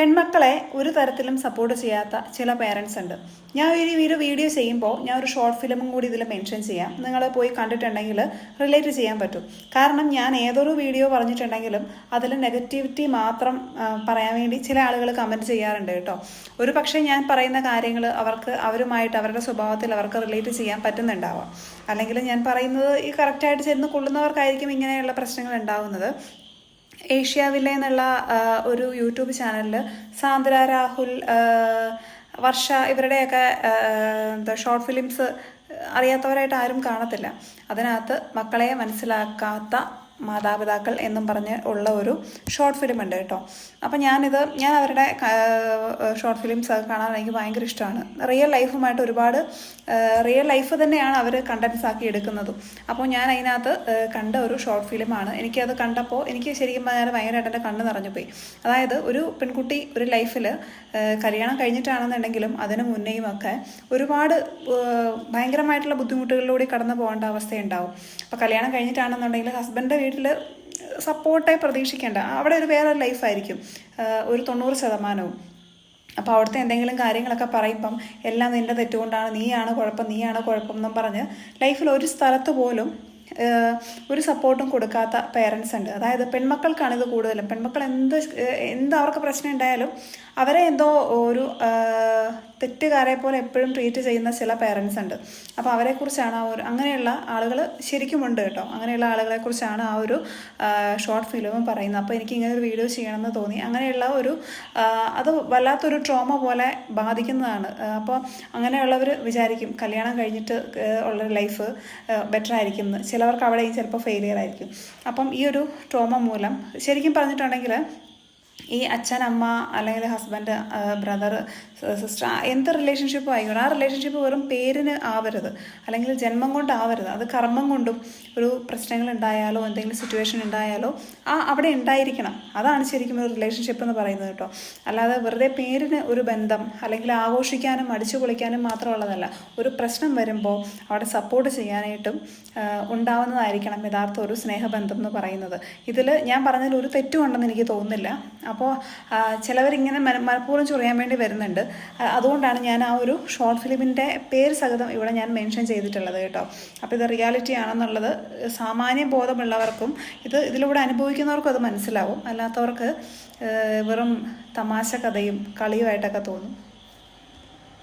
പെൺമക്കളെ ഒരു തരത്തിലും സപ്പോർട്ട് ചെയ്യാത്ത ചില പേരൻസ് ഉണ്ട്. ഞാൻ ഒരു ഒരു വീഡിയോ ചെയ്യുമ്പോൾ ഞാൻ ഒരു ഷോർട്ട് ഫിലിമും കൂടി ഇതിൽ മെൻഷൻ ചെയ്യാം. നിങ്ങൾ പോയി കണ്ടിട്ടുണ്ടെങ്കിൽ റിലേറ്റ് ചെയ്യാൻ പറ്റും. കാരണം ഞാൻ ഏതൊരു വീഡിയോ പറഞ്ഞിട്ടുണ്ടെങ്കിലും അതിൽ നെഗറ്റിവിറ്റി മാത്രം പറയാൻ വേണ്ടി ചില ആളുകൾ കമന്റ് ചെയ്യാറുണ്ട് കേട്ടോ. ഒരു പക്ഷേ ഞാൻ പറയുന്ന കാര്യങ്ങൾ അവർക്ക് അവരുമായിട്ട് അവരുടെ സ്വഭാവത്തിൽ അവർക്ക് റിലേറ്റ് ചെയ്യാൻ പറ്റുന്നുണ്ടാവാം. അല്ലെങ്കിൽ ഞാൻ പറയുന്നത് ഈ കറക്റ്റായിട്ട് ചെന്ന് കൊള്ളുന്നവർക്കായിരിക്കും ഇങ്ങനെയുള്ള പ്രശ്നങ്ങൾ ഉണ്ടാവുന്നത്. ഏഷ്യാവില്ല എന്നുള്ള ഒരു യൂട്യൂബ് ചാനലിൽ സാന്ദ്ര രാഹുൽ വർഷ ഇവരുടെയൊക്കെ എന്താ ഷോർട്ട് ഫിലിംസ് അറിയാത്തവരായിട്ട് ആരും കാണത്തില്ല. അതിനകത്ത് മക്കളെ മനസ്സിലാക്കാത്ത മാതാപിതാക്കൾ എന്നും പറഞ്ഞ് ഉള്ള ഒരു ഷോർട്ട് ഫിലിം ഉണ്ട് കേട്ടോ. അപ്പം ഞാനിത് ഞാൻ അവരുടെ ഷോർട്ട് ഫിലിംസ് ഒക്കെ കാണാൻ എനിക്ക് ഭയങ്കര ഇഷ്ടമാണ്. റിയൽ ലൈഫുമായിട്ട് ഒരുപാട് റിയൽ ലൈഫ് തന്നെയാണ് അവർ കണ്ടൻസ് ആക്കി എടുക്കുന്നതും. അപ്പോൾ ഞാൻ അതിനകത്ത് കണ്ട ഒരു ഷോർട്ട് ഫിലിമാണ് എനിക്കത് കണ്ടപ്പോൾ എനിക്ക് ശരിക്കും പറഞ്ഞാൽ ഭയങ്കരമായിട്ട് എന്റെ കണ്ണ് നിറഞ്ഞു പോയി. അതായത് ഒരു പെൺകുട്ടി ഒരു ലൈഫിൽ കല്യാണം കഴിഞ്ഞിട്ടാണെന്നുണ്ടെങ്കിലും അതിന് മുന്നേയും ഒക്കെ ഒരുപാട് ഭയങ്കരമായിട്ടുള്ള ബുദ്ധിമുട്ടുകളിലൂടെ കടന്നു പോകേണ്ട അവസ്ഥയുണ്ടാവും. അപ്പോൾ കല്യാണം കഴിഞ്ഞിട്ടാണെന്നുണ്ടെങ്കിൽ ഹസ്ബൻഡിന്റെ വീട്ടിൽ സപ്പോർട്ടായി പ്രതീക്ഷിക്കേണ്ട. അവിടെ ഒരു വേറെ ലൈഫായിരിക്കും ഒരു തൊണ്ണൂറ് ശതമാനവും. അപ്പോൾ അവിടുത്തെ എന്തെങ്കിലും കാര്യങ്ങളൊക്കെ പറയുമ്പം എല്ലാം നിന്റെ തെറ്റുകൊണ്ടാണ് നീയാണ് കുഴപ്പം നീയാണ് കുഴപ്പം എന്നും പറഞ്ഞ് ലൈഫിൽ ഒരു സ്ഥലത്ത് പോലും ഒരു സപ്പോർട്ടും കൊടുക്കാത്ത പേരൻസ് ഉണ്ട്. അതായത് പെൺമക്കൾക്കാണ് ഇത് കൂടുതലും. പെൺമക്കൾ എന്ത് എന്ത് അവർക്ക് പ്രശ്നം ഉണ്ടായാലും അവരെ എന്തോ ഒരു തെറ്റുകാരെ പോലെ എപ്പോഴും ട്രീറ്റ് ചെയ്യുന്ന ചില പേരൻസ് ഉണ്ട്. അപ്പോൾ അവരെക്കുറിച്ചാണ് ആ ഒരു അങ്ങനെയുള്ള ആളുകൾ ശരിക്കുമുണ്ട് കേട്ടോ. അങ്ങനെയുള്ള ആളുകളെക്കുറിച്ചാണ് ആ ഒരു ഷോർട്ട് ഫിലിം പറയുന്നത്. അപ്പോൾ എനിക്ക് ഇങ്ങനെ ഒരു വീഡിയോ ചെയ്യണമെന്ന് തോന്നി. അങ്ങനെയുള്ള ഒരു അത് വല്ലാത്തൊരു ട്രോമ പോലെ ബാധിക്കുന്നതാണ്. അപ്പോൾ അങ്ങനെയുള്ളവർ വിചാരിക്കും കല്യാണം കഴിഞ്ഞിട്ട് ഉള്ള ലൈഫ് ബെറ്റർ ആയിരിക്കും എന്ന്. ചിലവർക്ക് അവിടെയും ചിലപ്പോൾ ഫെയിലിയർ ആയിരിക്കും. അപ്പം ഈ ഒരു ട്രോമ മൂലം ശരിക്കും പറഞ്ഞിട്ടുണ്ടെങ്കിൽ ഈ അച്ഛൻ അമ്മ അല്ലെങ്കിൽ ഹസ്ബൻഡ് ബ്രദർ സിസ്റ്റർ എന്ത് റിലേഷൻഷിപ്പും ആയിക്കോട്ടെ ആ റിലേഷൻഷിപ്പ് വെറും പേരിന് ആവരുത്. അല്ലെങ്കിൽ ജന്മം കൊണ്ടാവരുത് അത് കർമ്മം കൊണ്ടും ഒരു പ്രശ്നങ്ങൾ ഉണ്ടായാലോ എന്തെങ്കിലും സിറ്റുവേഷൻ ഉണ്ടായാലോ ആ അവിടെ ഉണ്ടായിരിക്കണം. അതാണ് ശരിക്കും ഒരു റിലേഷൻഷിപ്പ് എന്ന് പറയുന്നത് കേട്ടോ. അല്ലാതെ വെറുതെ പേരിന് ഒരു ബന്ധം അല്ലെങ്കിൽ ആഘോഷിക്കാനും അടിച്ചു പൊളിക്കാനും മാത്രമുള്ളതല്ല. ഒരു പ്രശ്നം വരുമ്പോൾ അവിടെ സപ്പോർട്ട് ചെയ്യാനായിട്ടും ഉണ്ടാവുന്നതായിരിക്കണം യഥാർത്ഥ ഒരു സ്നേഹബന്ധം എന്ന് പറയുന്നത്. ഇതിൽ ഞാൻ പറഞ്ഞതിൽ ഒരു തെറ്റുമുണ്ടെന്ന് എനിക്ക് തോന്നുന്നില്ല. അപ്പോൾ ചിലവരിങ്ങനെ മന- മനഃപൂർവം ചൊറിയാൻ വേണ്ടി വരുന്നുണ്ട്. അതുകൊണ്ടാണ് ഞാൻ ആ ഒരു ഷോർട്ട് ഫിലിമിന്റെ പേര് സഹിതം ഇവിടെ ഞാൻ മെൻഷൻ ചെയ്തിട്ടുള്ളത് കേട്ടോ. അപ്പോൾ ഇത് റിയാലിറ്റി ആണെന്നുള്ളത് സാമാന്യ ബോധമുള്ളവർക്കും ഇത് ഇതിലൂടെ അനുഭവിക്കുന്നവർക്കും അത് മനസ്സിലാവും. അല്ലാത്തവർക്ക് വെറും തമാശ കഥയും കളിയുമായിട്ടൊക്കെ തോന്നും.